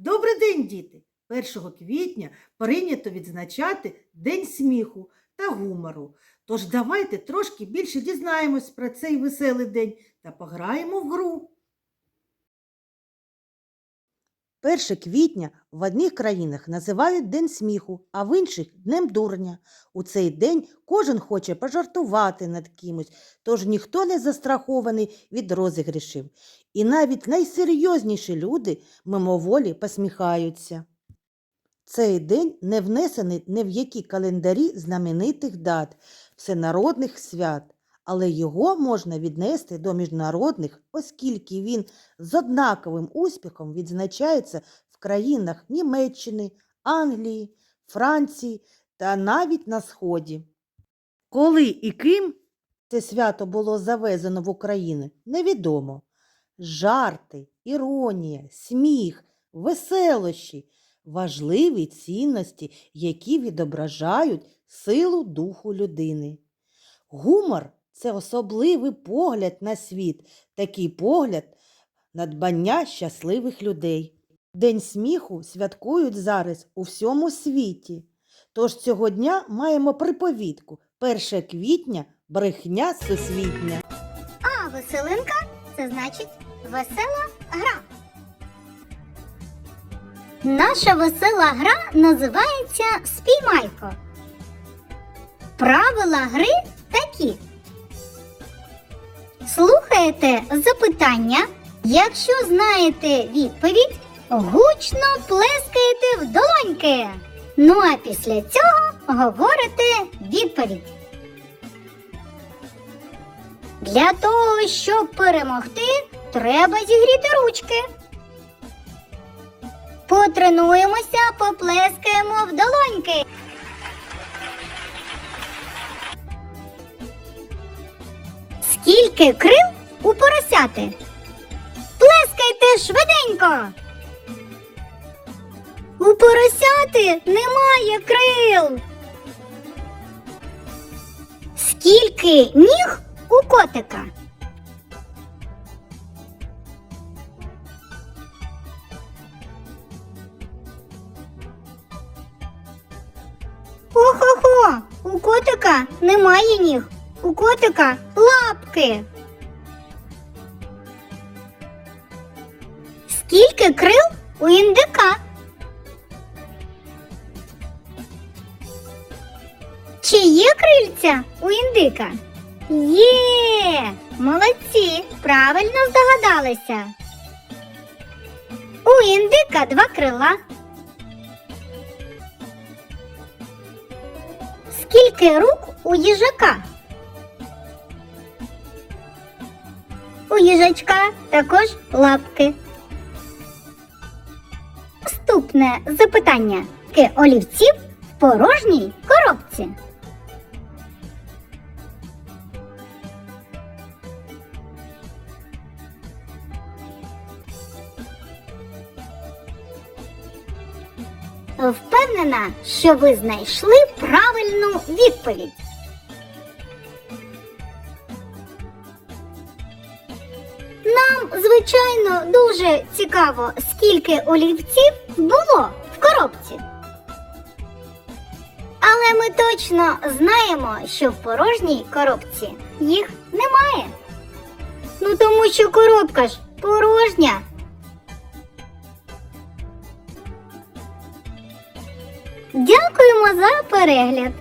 Добрий день, діти! 1 квітня прийнято відзначати День сміху та гумору. Тож давайте трошки більше дізнаємось про цей веселий день та пограємо в гру. 1 квітня в одних країнах називають День сміху, а в інших Днем дурня. У цей день кожен хоче пожартувати над кимось, тож ніхто не застрахований від розіграшів. І навіть найсерйозніші люди мимоволі посміхаються. Цей день не внесений ні в які календарі знаменитих дат, всенародних свят, але його можна віднести до міжнародних, оскільки він з однаковим успіхом відзначається в країнах Німеччини, Англії, Франції та навіть на Сході. Коли і ким це свято було завезено в Україну, невідомо. Жарти, іронія, сміх, веселощі важливі цінності, які відображають силу духу людини. Гумор це особливий погляд на світ, такий погляд надбання щасливих людей. День сміху святкують зараз у всьому світі. Тож цього дня маємо приповідку 1 квітня брехня всесвітня. А веселинка це значить весела гра. Наша весела гра називається Спіймайко. Правила гри такі. Слухаєте запитання. Якщо знаєте відповідь, гучно плескаєте в долоньки. Ну а після цього говорите відповідь. Для того, щоб перемогти, треба зігріти ручки. Потренуємося, поплескаємо в долоньки. Скільки крил у поросяти? Плескайте швиденько. У поросяти немає крил. Скільки ніг у котика? Охо-хо, у котика немає ніг. У котика лапки. Скільки крил у індика? Чи є крильця у індика? Є! Молодці! Правильно здогадалися. У індика два крила. Скільки рук у їжака? У їжачка також лапки. Наступне запитання. Скільки олівців в порожній коробці? Впевнена, що ви знайшли правильну відповідь. Нам, звичайно, дуже цікаво, скільки олівців було в коробці. Але ми точно знаємо, що в порожній коробці їх немає. Ну тому що коробка ж порожня. Дякуємо за перегляд.